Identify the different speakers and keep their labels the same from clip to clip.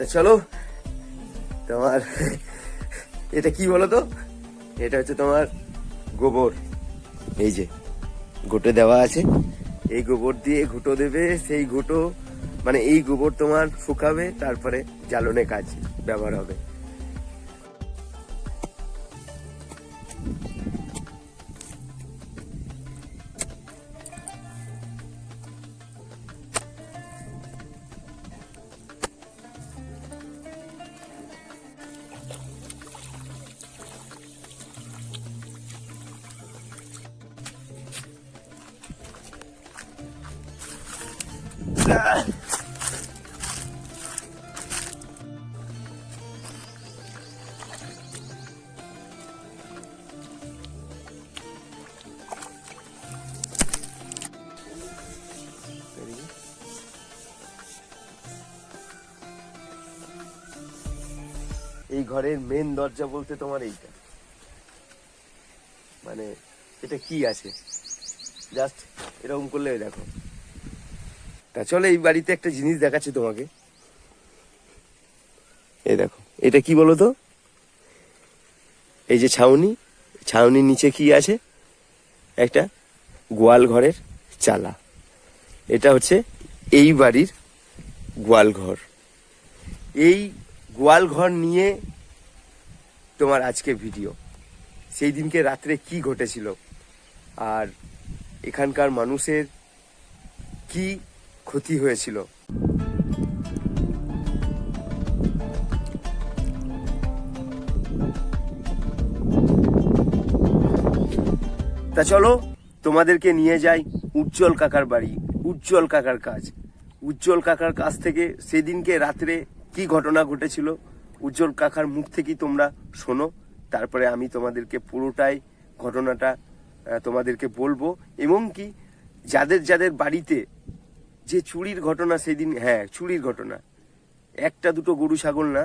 Speaker 1: তা চলো। তোমার, এটা কি বলো তো এটা হচ্ছে তোমার গোবর। এই যে, ঘুটে দেওয়া আছে। এই গোবর দিয়ে ঘুটো দেবে, সেই ঘুটো মানে এই গোবর তোমার শুকাবে, তারপরে জ্বালনে কাজ ব্যবহার হবে। ঘরের মেন দরজা বলতে তোমার এইটা। মানে এটা কি আছে? জাস্ট এরকম করলে দেখো। তা চলো, এই বাড়িতে একটা জিনিস দেখাচ্ছি তোমাকে। এই দেখো, এটা কি বলো তো? এই যে ছাউনি, ছাউনির নিচে কি আছে? একটা গোয়াল ঘরের চালা। এটা হচ্ছে এই বাড়ির গোয়াল ঘর। এই গোয়াল ঘর নিয়ে তোমার আজকে ভিডিও। সেই দিনকে রাত্রে কি ঘটেছিল? আর এখানকার মানুষের কি ক্ষতি হয়েছিল? তা চলো, তোমাদেরকে নিয়ে যাই উজ্জ্বল কাকার বাড়ি, উজ্জ্বল কাকার কাজ। উজ্জ্বল কাকার কাছ থেকে সেদিনকে রাত্রে কি ঘটনা ঘটেছিল? উজ্জ্বল কাকার মুখ থেকেই তোমরা শোনো। তারপরে আমি তোমাদেরকে পুরোটাই ঘটনাটা তোমাদেরকে বলব। এবং কি যাদের যাদের বাড়িতে যে চুরির ঘটনা সেদিন হ্যাঁ চুরির ঘটনা। একটা দুটো গরু ছাগল না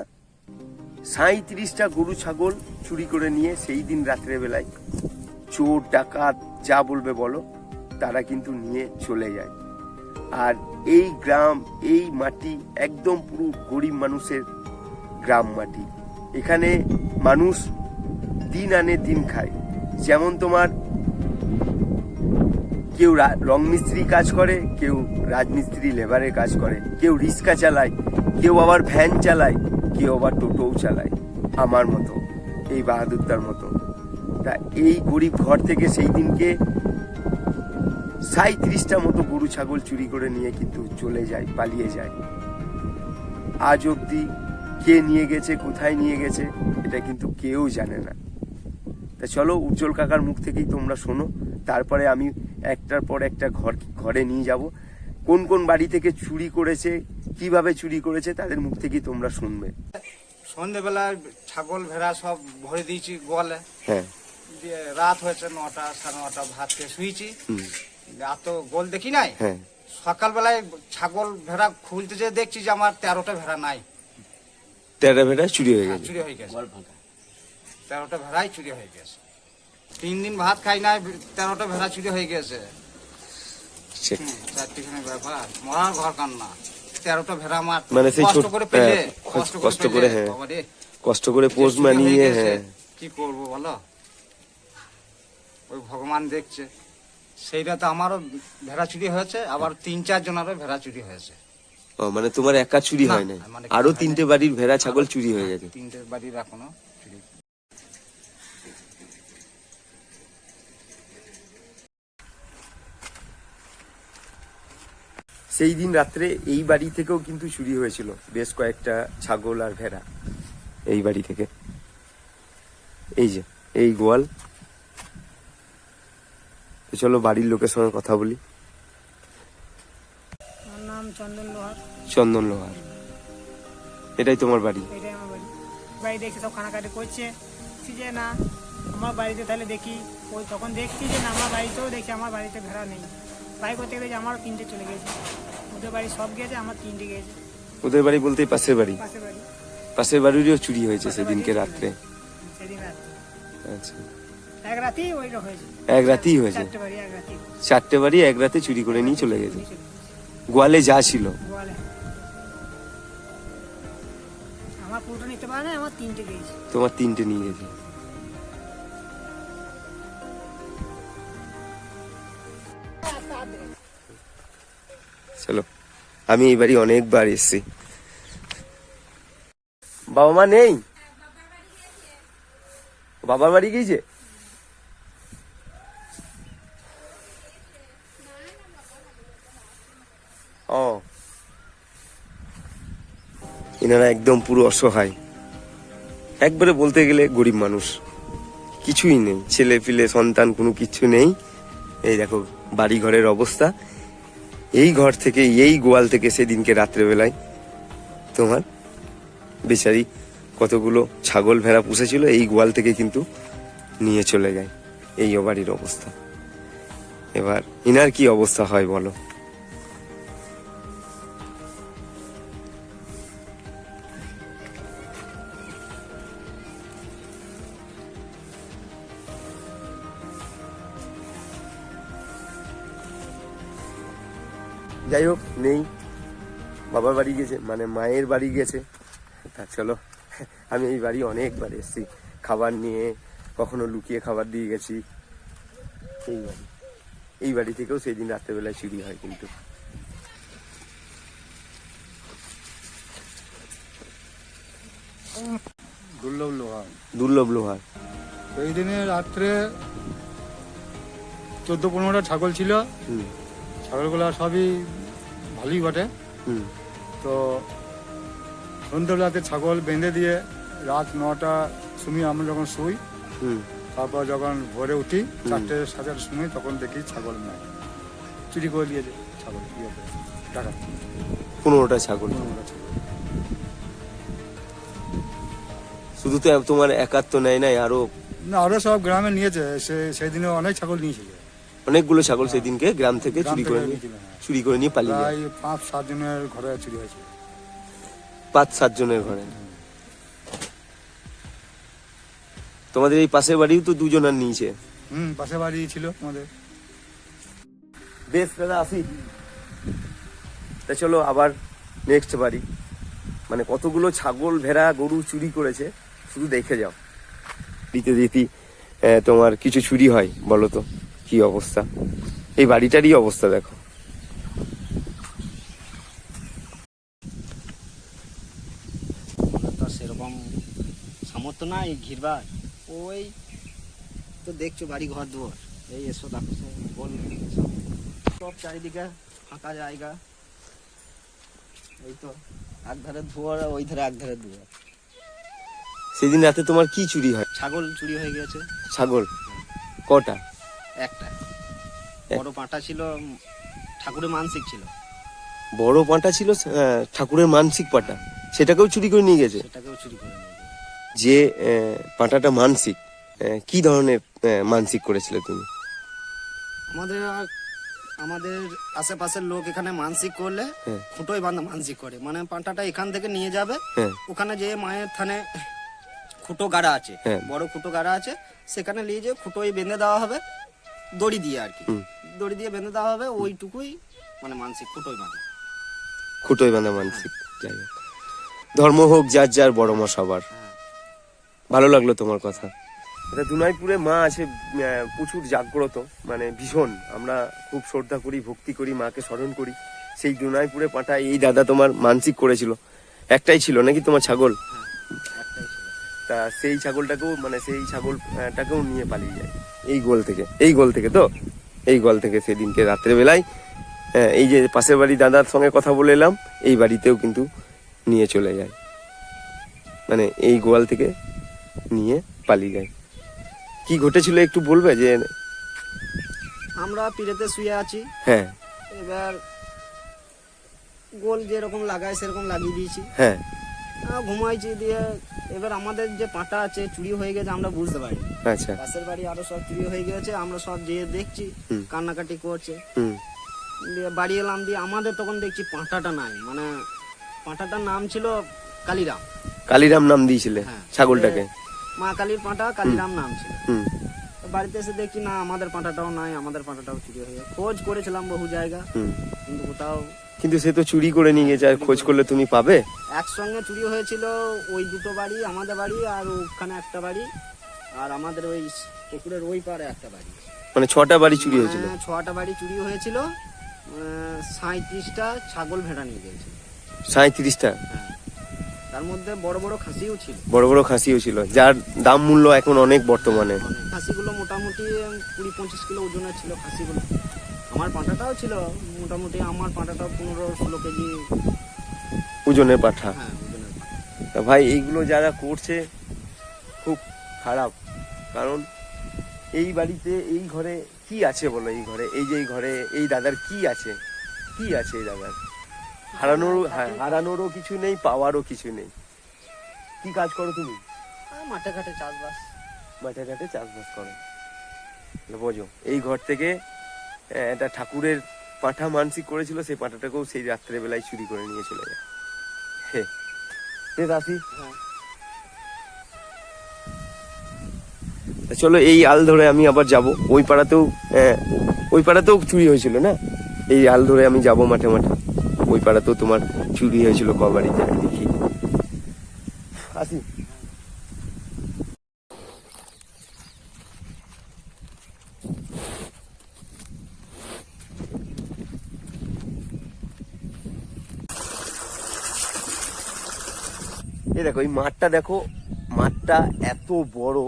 Speaker 1: সাঁত্রিশটা গরু ছাগল চুরি করে নিয়ে সেই দিন রাত্রেবেলায় চোর, ডাকাত, যা বলবে বলো, তারা কিন্তু নিয়ে চলে যায়। আর এই গ্রাম, এই মাটি একদম পুরো গরিব মানুষের গ্রাম মাটি। এখানে মানুষ দিন আনে, দিন খায়। যেমন তোমার কেউ রা- মিস্ত্রি কাজ করে, কেউ রাজমিস্ত্রি লেবারের কাজ করে, কেউ রিক্সা চালায়, কেউ আবার ভ্যান চালায়, কেউ আবার টোটোও চালায়। আমার মতো, এই বাহাদুরদার মতো। তা এই গরিব ঘর থেকে সেই দিনকে সাঁত্রিশটা মতো গরু, ছাগল চুরি করে নিয়ে কিন্তু চলে যায়, পালিয়ে যায়। আজ অবধি কে নিয়ে গেছে কোথায় নিয়ে গেছে এটা কিন্তু কেউ জানে না। তা চলো উজ্জ্বল কাকার মুখ থেকেই তোমরা শোনো। তারপরে আমি একটার পর একটা ঘর ঘরে নিয়ে যাব। কোন কোন বাড়ি থেকে চুরি করেছে কীভাবে চুরি করেছে তাদের মুখ থেকেই তোমরা শুনবে।
Speaker 2: সন্ধেবেলায় ছাগল ভেড়া সব ভরে দিয়েছি গোয়ালে।
Speaker 1: হ্যাঁ।
Speaker 2: দিয়ে রাত হয়েছে নটা সাড়ে নটা ভাত খেয়ে শুয়েছি।
Speaker 1: হুম,
Speaker 2: আর তো গোল দেখি নাই?
Speaker 1: হ্যাঁ।
Speaker 2: সকালবেলায় ছাগল ভেড়া খুলতে যে দেখছি যে আমার তেরোটা ভেড়া নাই।
Speaker 1: তেরা ভেড়া চুরি হয়ে গেছে।
Speaker 2: চুরি হয়ে গেছে। তেরোটা ভেড়াই চুরি হয়ে গেছে। তিন দিন ভাত খাই নাই তেরোটা ভেড়া চুরি হয়ে গেছে। ব্যাপার। মরার ঘর কান্না। তেরোটা ভেড়া আমার
Speaker 1: মানে সেই
Speaker 2: কষ্ট করে পেলে
Speaker 1: হ্যাঁ,
Speaker 2: কষ্ট
Speaker 1: কষ্ট
Speaker 2: করে
Speaker 1: হ্যাঁ। কষ্ট করে পোষ
Speaker 2: হয়ে
Speaker 1: মানিয়ে হ্যাঁ।
Speaker 2: কি করব বলো? ওই ভগবান দেখছে। সেইটা তো আমারও ভেড়া চুরি হয়েছে আবার তিন চার জনেরও ভেড়া চুরি হয়েছে।
Speaker 1: ও মানে তোমার একা চুরি হয় না
Speaker 2: মানে আরও
Speaker 1: তিনটে বাড়ির ভেড়া ছাগল চুরি হয়ে গেছে।
Speaker 2: তিনটে বাড়ির এখনও
Speaker 1: সেই দিন রাত্রে এই বাড়ি থেকেও কিন্তু চুরি হয়েছিল বেশ কয়েকটা ছাগল আর ভেড়া। এই বাড়ি থেকে। এই যে এই গোয়াল। চলো বাড়ির লোকের সঙ্গে কথা বলি।
Speaker 3: চন্দন লোহার।
Speaker 1: চন্দন লোহার। এটাই তোমার বাড়ি?
Speaker 3: এটাই আমার বাড়ি। বাড়ি দেখে সব কানাকাটি করছে। যে না আমার বাড়িতে তাহলে দেখি। ওই তখন দেখছি যে না আমার বাড়িতেও দেখি আমার বাড়িতে ভেড়া নেই। বাড়ি করতে গেলে যে আমার তিনটে চলে গেছে। ওদের বাড়ি সব গেছে আমার তিনটে গেছে।
Speaker 1: ওদের বাড়ি বলতে পাশের বাড়ি।
Speaker 3: পাশে বাড়ি।
Speaker 1: পাশের বাড়িরও চুরি হয়েছে সেদিনকে রাত্রে।
Speaker 3: সেদিন রাত
Speaker 1: আচ্ছা।
Speaker 3: এক রাতেই ওইটা হয়েছে।
Speaker 1: এক রাতেই হয়েছে?
Speaker 3: চারটে বাড়ি এক
Speaker 1: রাতে চুরি করে নিয়ে চলে গেছে। গোয়ালে যা ছিল।
Speaker 3: গোয়ালে। দুটো নিতে পারে না আমার তিনটে দিয়েছে।
Speaker 1: তোমার তিনটে নিয়ে গেছে। চলো আমি এই বাড়ি অনেকবার এসেছি। বাবা মা নেই? বাবার বাড়ি গিয়েছে ও এনারা একদম পুরো অসহায়। একবারে বলতে গেলে গরিব মানুষ। কিছুই নেই। ছেলে পিলে সন্তান কোনো কিছু নেই। এই দেখো বাড়ি ঘরের অবস্থা। এই ঘর থেকে, এই গোয়াল থেকে সেদিনকে রাত্রেবেলায় তোমার বেচারি কতগুলো ছাগল ভেড়া পুষেছিল, এই গোয়াল থেকে কিন্তু নিয়ে চলে যায়। এই বাড়ির অবস্থা। এবার ইনার কি অবস্থা হয় বলো? বাবার বাড়ি গেছে মানে মায়ের বাড়ি গেছে। তা চলো আমি এই বাড়ি অনেকবার এসেছি। খাবার নিয়ে কখনো লুকিয়ে খাবার দিয়ে গেছি। এই বাড়ি। এই বাড়ি থেকেও সেই দিন রাত্রেবেলায় চুরি হয় কিন্তু।
Speaker 4: দুর্লভ লোহা
Speaker 1: দুর্লভ লোহার।
Speaker 4: এই দিনে রাত্রে চোদ্দ পনেরোটা ছাগল ছিল। ছাগলগুলো সবই ভালোই বটে।
Speaker 1: হুম।
Speaker 4: তো সন্ধ্যেবেলাতে ছাগল বেঁধে দিয়ে রাত নটা সময় আমরা যখন শুই তারপর যখন ভোরে উঠি চারটে সাড়ে চারটার সময় তখন দেখি ছাগল নাই। চুরি করে দিয়েছে ছাগল ইয়ে টাকা
Speaker 1: পনেরোটা ছাগল।
Speaker 4: পনেরোটা ছাগল।
Speaker 1: শুধু তো তোমার একাত্ম নেয় নাই আরও
Speaker 4: না আরও সব গ্রামে নিয়েছে সে সেই দিনে অনেক ছাগল নিয়েছিল।
Speaker 1: অনেকগুলো ছাগল সেদিনকে গ্রাম থেকে চুরি করে নিয়ে। চুরি করে নিয়ে পালিয়ে যায়
Speaker 4: পাঁচ সাত জনের ঘরে চুরি হয়েছে।
Speaker 1: পাঁচ সাত জনের ঘরে। তোমাদের এই পাশের বাড়িও তো দুজনার নিয়েছে।
Speaker 4: হুম পাশে বাড়ি ছিল আমাদের
Speaker 1: বেশ দাদা আসি। তা চলো আবার নেক্সট বাড়ি। মানে কতগুলো ছাগল ভেড়া গরু চুরি করেছে শুধু দেখে যাও। দিতে দিতে আহ, তোমার কিছু চুরি হয় বলো তো। কি অবস্থা? এই বাড়িটারই অবস্থা দেখো।
Speaker 5: সেরকম সামর্থ্য নাই ঘিরবার। ওই তো দেখছ বাড়ি ঘর দুয়ার। এই এসো দেখো সব বল সব। সব চারিদিকে ফাঁকা জায়গা। এই তো এক ধারে আর ওই ধারে এক ধারে দুয়ার।
Speaker 1: সেদিন রাতে তোমার কি চুরি হয়?
Speaker 5: ছাগল চুরি হয়ে গেছে
Speaker 1: ছাগল? কটা?
Speaker 5: একটা। বড় পাঁটা ছিল ঠাকুরের মানসিক ছিল।
Speaker 1: বড় পাঁটা ছিল ঠাকুরের মানসিক পাটা। সেটাকেও চুরি করে নিয়ে গেছে।
Speaker 5: সেটাকেও চুরি করে
Speaker 1: যে পাঁটাটা মানসিক কি ধরনের মানসিক করেছিলে তুমি?
Speaker 5: আমাদের আমাদের আশেপাশের লোক এখানে মানসিক করলে
Speaker 1: হ্যাঁ।
Speaker 5: খুঁটোই বান্ধা মানসিক করে। মানে পাঁটাটা এখান থেকে নিয়ে যাবে
Speaker 1: হ্যাঁ।
Speaker 5: ওখানে যে মায়ের থানে খুঁটো গাড়া আছে
Speaker 1: হ্যাঁ।
Speaker 5: বড় খুঁটো গাড়া আছে সেখানে নিয়ে যে খুঁটোই বেঁধে দেওয়া হবে। দড়ি দিয়ে আর কি। দড়ি দিয়ে বেঁধে দেওয়া হবে ওইটুকুই মানে মানসিক খুঁটোই বাঁধে।
Speaker 1: খুঁটোয় বাঁধা মানসিক যাই হোক ধর্ম হোক যার যার বড় মা সবার।
Speaker 5: হ্যাঁ।
Speaker 1: ভালো লাগল তোমার কথা। এটা দুনাইপুরে মা আছে আহ, প্রচুর জাগ্রত মানে ভীষণ। আমরা খুব শ্রদ্ধা করি ভক্তি করি মাকে স্মরণ করি। সেই দুনাইপুরে পাটা এই দাদা তোমার মানসিক করেছিল। একটাই ছিল নাকি তোমার ছাগল?
Speaker 5: ছিল
Speaker 1: তা সেই ছাগলটাকেও মানে সেই ছাগলটাকেও নিয়ে পালিয়ে যায়। এই গোল থেকে এই গোল থেকে তো? এই গোল থেকে সেদিনকে রাত্রেবেলায় এই যে পাশের বাড়ি দাদার সঙ্গে কথা বলে এলাম এই বাড়িতেও কিন্তু নিয়ে চলে যায়। মানে এই গোয়াল থেকে নিয়ে পালিয়ে যায়। কি ঘটেছিল একটু বলবে যে?
Speaker 5: আমরা পিড়েতে শুয়ে আছি।
Speaker 1: হ্যাঁ।
Speaker 5: এবার গোল যেরকম লাগায় সেরকম লাগিয়ে দিয়েছি।
Speaker 1: হ্যাঁ।
Speaker 5: ঘুমাইছি দিয়ে এবার আমাদের যে পাটা আছে চুরি হয়ে গেছে আমরা বুঝতে পারি
Speaker 1: আচ্ছা।
Speaker 5: পাশের বাড়ি আরও সব চুরি হয়ে গেছে আমরা সব যেয়ে দেখছি কান্নাকাটি করছে। দিয়ে বাড়ি এলাম দিয়ে আমাদের তখন দেখছি পাঁটাটা নাই মানে পাঁটাটার নাম ছিল কালিরাম।
Speaker 1: কালিরাম নাম দিয়েছিলে
Speaker 5: হ্যাঁ।
Speaker 1: ছাগলটাকে?
Speaker 5: মা কালীর পাঁটা কালিরাম নাম ছিল। বাড়িতে এসে দেখি না আমাদের পাঁটাটাও নাই আমাদের পাঁটাটাও চুরি হয়ে খোঁজ করেছিলাম বহু জায়গা কিন্তু কোথাও
Speaker 1: কিন্তু সে তো চুরি করে নিয়ে গেছে আর খোঁজ করলে তুমি পাবে?
Speaker 5: একসঙ্গে চুরি হয়েছিল ওই দুটো বাড়ি আমাদের বাড়ি আর ওখানে একটা বাড়ি আর আমাদের ওই পুকুরের ওই পারে একটা বাড়ি।
Speaker 1: মানে ছটা বাড়ি চুরি হয়েছিল?
Speaker 5: হ্যাঁ, ছটা বাড়ি চুরি হয়েছিল সাঁত্রিশটা ছাগল ভেড়া নিয়ে গেছে
Speaker 1: সাঁত্রিশটা
Speaker 5: হ্যাঁ তার মধ্যে বড় বড় খাসিও ছিল।
Speaker 1: বড় বড় খাসিও ছিল যার দাম মূল্য এখন অনেক বর্তমানে।
Speaker 5: খাসিগুলো মোটামুটি কুড়ি পঁচিশ কিলো ওজনের ছিল খাসিগুলো। আমার পাঁটাটাও ছিল মোটামুটি আমার পাঁটাটাও পনেরো ষোলো কেজি।
Speaker 1: ওজনের পাঠা?
Speaker 5: হ্যাঁ ওজনের
Speaker 1: তা ভাই এইগুলো যারা করছে খুব খারাপ। কারণ এই বাড়িতে এই ঘরে কি আছে বলো? এই ঘরে এই যে এই ঘরে এই দাদার কি আছে? কি আছে এই দাদার? হারানোর হারানোরও কিছু নেই পাওয়ারও কিছু নেই। কি কাজ করো তুমি?
Speaker 5: মাঠে ঘাটে চাষবাস।
Speaker 1: মাঠে ঘাটে চাষবাস করো। বোঝো এই ঘর থেকে একটা ঠাকুরের পাঁঠা মানসিক করেছিল, সেই পাঁঠাটাকেও সেই রাত্রে বেলায় চুরি করে নিয়ে চলে যায়। আসি চলো, এই আল ধরে আমি আবার যাব। ওই পাড়াতেও ওই পাড়াতেও চুরি হয়েছিল না? এই আল ধরে আমি যাব মাঠে মাঠে। ওই পাড়াতেও তোমার চুরি হয়েছিল কবাড়িতে, দেখি। আসি এই দেখো, এই মাঠটা দেখো, মাঠটা এত বড়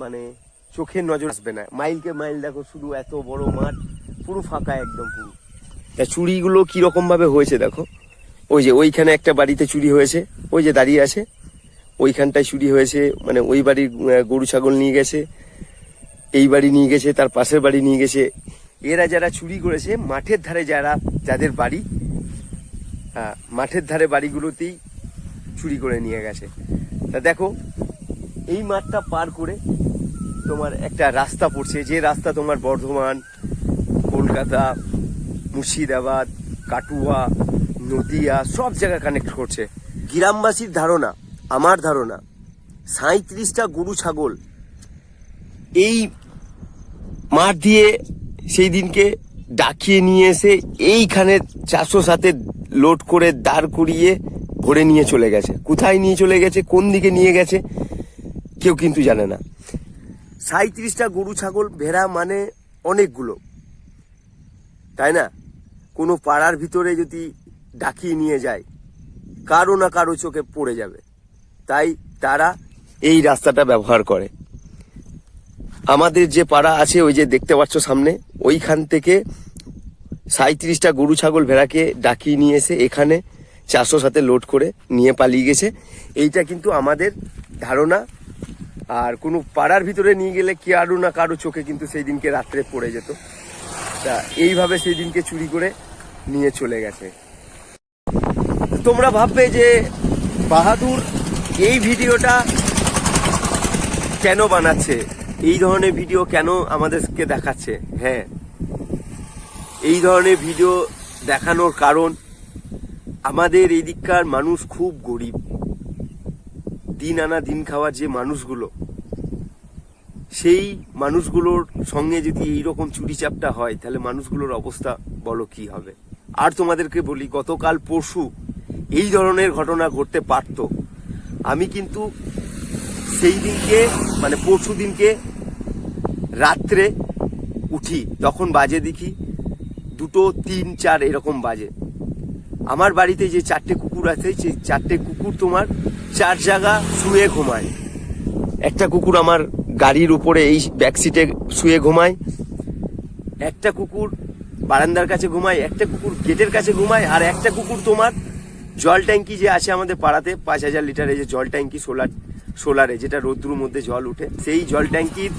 Speaker 1: মানে চোখের নজর আসবে না। মাইলকে মাইল দেখো, শুধু এত বড় মাঠ, পুরো ফাঁকা একদম পুরো। তা চুরিগুলো কীরকম ভাবে হয়েছে দেখো? ওই যে ওইখানে একটা বাড়িতে চুরি হয়েছে, ওই যে দাঁড়িয়ে আছে। ওইখানটায় চুরি হয়েছে মানে ওই বাড়ির গরু, ছাগল নিয়ে গেছে, এই বাড়ি নিয়ে গেছে, তার পাশের বাড়ি নিয়ে গেছে। এরা যারা চুরি করেছে, মাঠের ধারে যারা, যাদের বাড়ি মাঠের ধারে বাড়িগুলোতেই চুরি করে নিয়ে গেছে। তা দেখো, এই মাঠটা পার করে তোমার একটা রাস্তা পড়ছে। যে রাস্তা তোমার বর্ধমান, কলকাতা, মুর্শিদাবাদ, কাটুয়া, নদিয়া, সব জায়গা কানেক্ট করছে। গ্রামবাসীর ধারণা, আমার ধারণা সাঁত্রিশটা গরু, ছাগল এই মাঠ দিয়ে সেই দিনকে ডাকিয়ে নিয়ে এসে এইখানে চারশো সাথে লোড করে দাঁড় করিয়ে ভরে নিয়ে চলে গেছে। কোথায় নিয়ে চলে গেছে, কোন দিকে নিয়ে গেছে, কেউ কিন্তু জানে না। সাঁত্রিশটা গরু, ছাগল, ভেড়া মানে অনেকগুলো। তাই না? কোনো পাড়ার ভিতরে যদি ডাকিয়ে নিয়ে যায়, কারও না কারও চোখে পড়ে যাবে। তাই তারা এই রাস্তাটা ব্যবহার করে। আমাদের যে পাড়া আছে, ওই যে দেখতে পাচ্ছ সামনে, ওইখান থেকে সাঁত্রিশটা গরু, ছাগল, ভেড়াকে ডাকিয়ে নিয়ে এসে এখানে চারশো সাথে লোড করে নিয়ে পালিয়ে গেছে। এইটা কিন্তু আমাদের ধারণা। আর কোনো পাড়ার ভিতরে নিয়ে গেলে কি আরও না কারও চোখে কিন্তু সেই দিনকে রাত্রে পড়ে যেত। তা এইভাবে সেই দিনকে চুরি করে নিয়ে চলে গেছে। তোমরা ভাববে যে, বাহাদুর এই ভিডিওটা কেন বানাচ্ছে? এই ধরনের ভিডিও কেন আমাদেরকে দেখাচ্ছে? হ্যাঁ। এই ধরনের ভিডিও দেখানোর কারণ আমাদের এদিককার মানুষ খুব গরিব। দিন আনা দিন খাওয়ার যে মানুষগুলো, সেই মানুষগুলোর সঙ্গে যদি এইরকম চুরি চাপটা হয়, তাহলে মানুষগুলোর অবস্থা বলো কি হবে? আর তোমাদেরকে বলি, গতকাল পরশু এই ধরনের ঘটনা ঘটতে পারত। আমি কিন্তু সেই দিনকে মানে পরশু দিনকে রাত্রে উঠি, তখন বাজে দেখি দুটো তিন চার এরকম বাজে। আমার বাড়িতে যে চারটে কুকুর আছে সেই চারটে কুকুর তোমার চার জায়গা শুয়ে ঘুমায়। একটা কুকুর আমার গাড়ির উপরে এই ব্যাক সিটে শুয়ে ঘুমায়, একটা কুকুর বারান্দার কাছে ঘুমায়, একটা কুকুর গেটের কাছে ঘুমায়, আর একটা কুকুর তোমার জল ট্যাঙ্কি যে আছে আমাদের পাড়াতে, পাঁচ হাজার লিটারের যে জল ট্যাঙ্কি সোলার, সোলারে যেটা রোদ্রুর মধ্যে জল উঠে, সেই জল ট্যাঙ্কির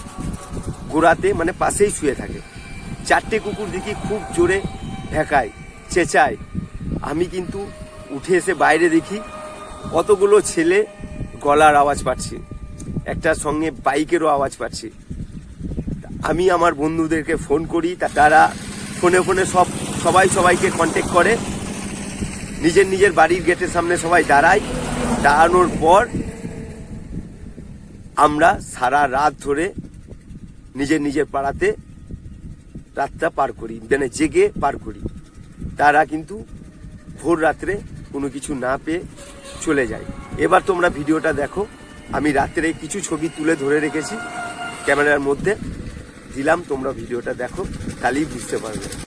Speaker 1: গোড়াতে মানে পাশেই শুয়ে থাকে। চারটে কুকুর দেখি খুব জোরে ঢেকায় চেঁচায় আমি কিন্তু উঠে এসে বাইরে দেখি কতগুলো ছেলে গলার আওয়াজ পাচ্ছি একটা সঙ্গে বাইকেরও আওয়াজ পাচ্ছি। আমি আমার বন্ধুদেরকে ফোন করি তারা ফোনে ফোনে সব, সবাই সবাইকে কন্ট্যাক্ট করে। নিজের নিজের বাড়ির গেটের সামনে সবাই দাঁড়ায়। দাঁড়ানোর পর আমরা সারা রাত ধরে নিজের নিজের পাড়াতে রাতটা পার করি মানে জেগে পার করি। তারা কিন্তু ভোর রাত্রে কোনো কিছু না পেয়ে চলে যায়। এবার তোমরা ভিডিওটা দেখো। আমি রাত্রে কিছু ছবি তুলে ধরে রেখেছি। ক্যামেরার মধ্যে দিলাম, তোমরা ভিডিওটা দেখো, তাহলেই বুঝতে পারবে।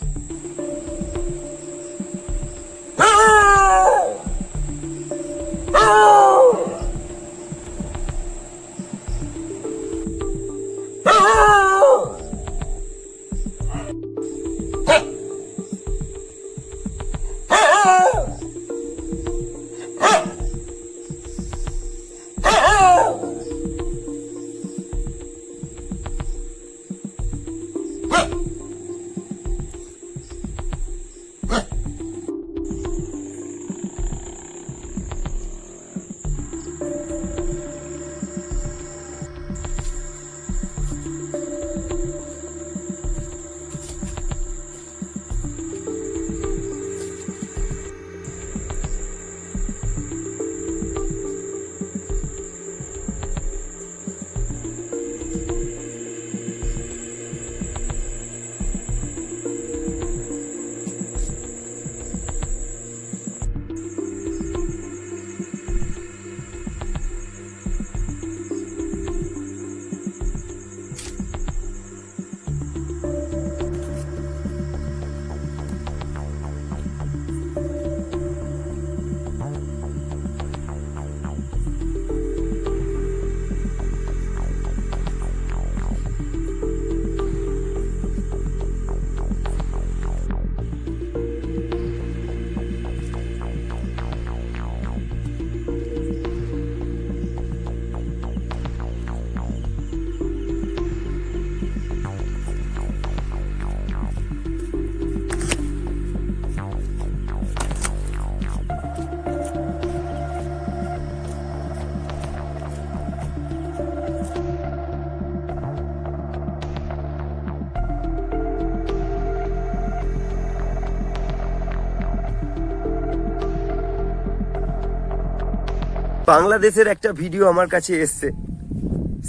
Speaker 1: বাংলাদেশের একটা ভিডিও আমার কাছে এসছে।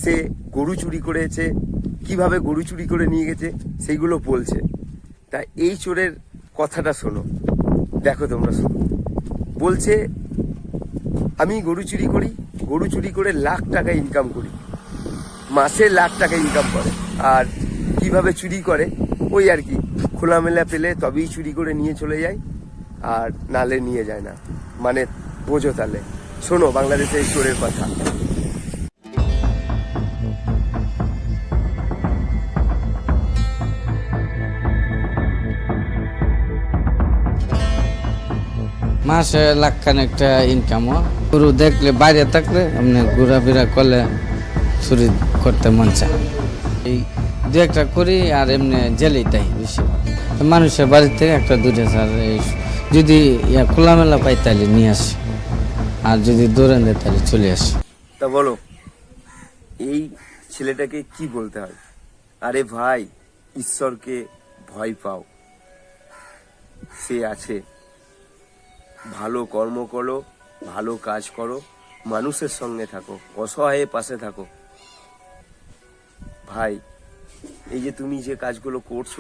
Speaker 1: সে গরু চুরি করেছে, কীভাবে গরু চুরি করে নিয়ে গেছে, সেইগুলো বলছে। তা এই চোরের কথাটা শোনো। দেখো তোমরা শোনো। বলছে, আমি গরু চুরি করি, গরু চুরি করে লাখ টাকা ইনকাম করি। মাসে লাখ টাকা ইনকাম করে। আর কীভাবে চুরি করে, ওই আর কি। খোলামেলা পেলে তবেই চুরি করে নিয়ে চলে যায়, আর নালে নিয়ে যায় না। মানে বোঝো তাহলে শোনো বাংলাদেশের চোরের কথা।
Speaker 6: মাসে লাখ খানেকটা ইনকাম গরু দেখলে, বাইরে থাকলে, এমনি ঘোরাফেরা করলে চুরি করতে মন চায়। এই দু একটা করি আর এমনি জেলেই তাই বেশি। মানুষের বাড়ি থেকে একটা দুটো এই যদি খোলামেলা পাই তাহলে নিয়ে আসি। আর যদি দৌড়ান দেয়, তাহলে চলে আসি।
Speaker 1: তা বলো, এই ছেলেটাকে কি বলতে হয়? আরে ভাই, ঈশ্বরকে ভয় পাও। সে আছে। ভালো কর্ম করো, ভালো কাজ করো, মানুষের সঙ্গে থাকো, অসহায়ে পাশে থাকো। ভাই, এই যে তুমি যে কাজগুলো করছ,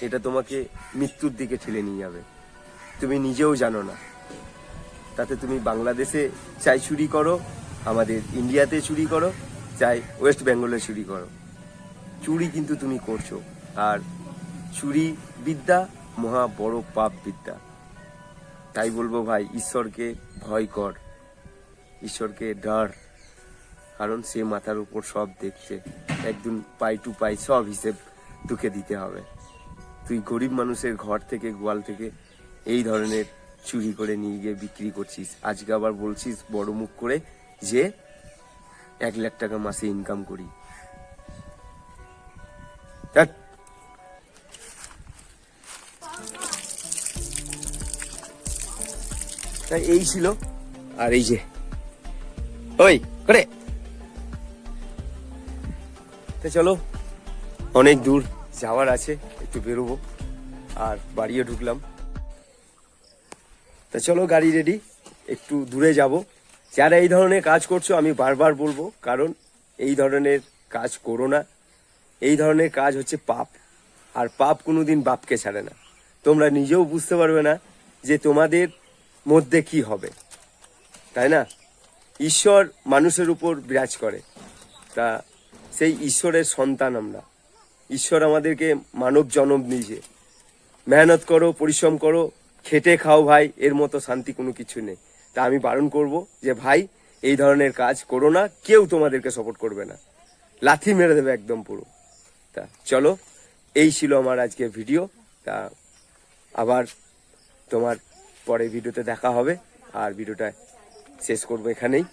Speaker 1: এটা তোমাকে মৃত্যুর দিকে ঠেলে নিয়ে যাবে। তুমি নিজেও জানো না। তাতে তুমি বাংলাদেশে চাই চুরি করো, আমাদের ইন্ডিয়াতে চুরি করো, চাই ওয়েস্ট বেঙ্গলে চুরি করো। চুরি কিন্তু তুমি করছ। আর চুরি বিদ্যা মহা বড় পাপ বিদ্যা তাই বলব ভাই, ঈশ্বরকে ভয় কর, ঈশ্বরকে ডর, কারণ সে মাথার উপর সব দেখছে। একদিন পাই টু পাই সব হিসেব তোকে দিতে হবে। তুই গরিব মানুষের ঘর থেকে, গোয়াল থেকে এই ধরনের চুরি করে নিয়ে গিয়ে বিক্রি করছিস। আজকে আবার বলছিস বড় মুখ করে যে এক লাখ টাকা মাসে ইনকাম করি। এই ছিল। আর এই যে। ওই, করে। চলো, অনেক দূর যাওয়ার আছে, একটু বেরোবো। আর বাড়িও ঢুকলাম। তা চলো গাড়ি রেডি একটু দূরে যাব। যারা এই ধরনের কাজ করছ, আমি বারবার বলব, কারণ এই ধরনের কাজ করো না। এই ধরনের কাজ হচ্ছে পাপ, আর পাপ কোনো দিন বাপকে ছাড়ে না। তোমরা নিজেও বুঝতে পারবে না যে তোমাদের মধ্যে কি হবে। তাই না? ঈশ্বর মানুষের উপর বিরাজ করে। তা সেই ঈশ্বরের সন্তান আমরা। ঈশ্বর আমাদেরকে মানব জনম দিয়েছে মেহনত করো, পরিশ্রম করো খেটে খাও ভাই, এর মতো শান্তি কোনো কিছু নেই। তা আমি বারণ করব যে, ভাই, এই ধরনের কাজ করো না, কেউ তোমাদেরকে সাপোর্ট করবে না। লাথি মেরে দেবে একদম পুরো। তা চলো, এই ছিল আমার আজকে ভিডিও তা আবার তোমার পরে ভিডিওতে দেখা হবে। আর ভিডিওটা শেষ করব এখানেই।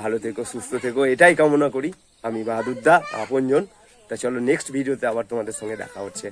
Speaker 1: ভালো থেকো, সুস্থ থেকো, এটাই কামনা করি। আমি বাহাদুর দা, আপনজন। তা চলো নেক্সট ভিডিওতে আবার তোমাদের সঙ্গে দেখা হচ্ছে।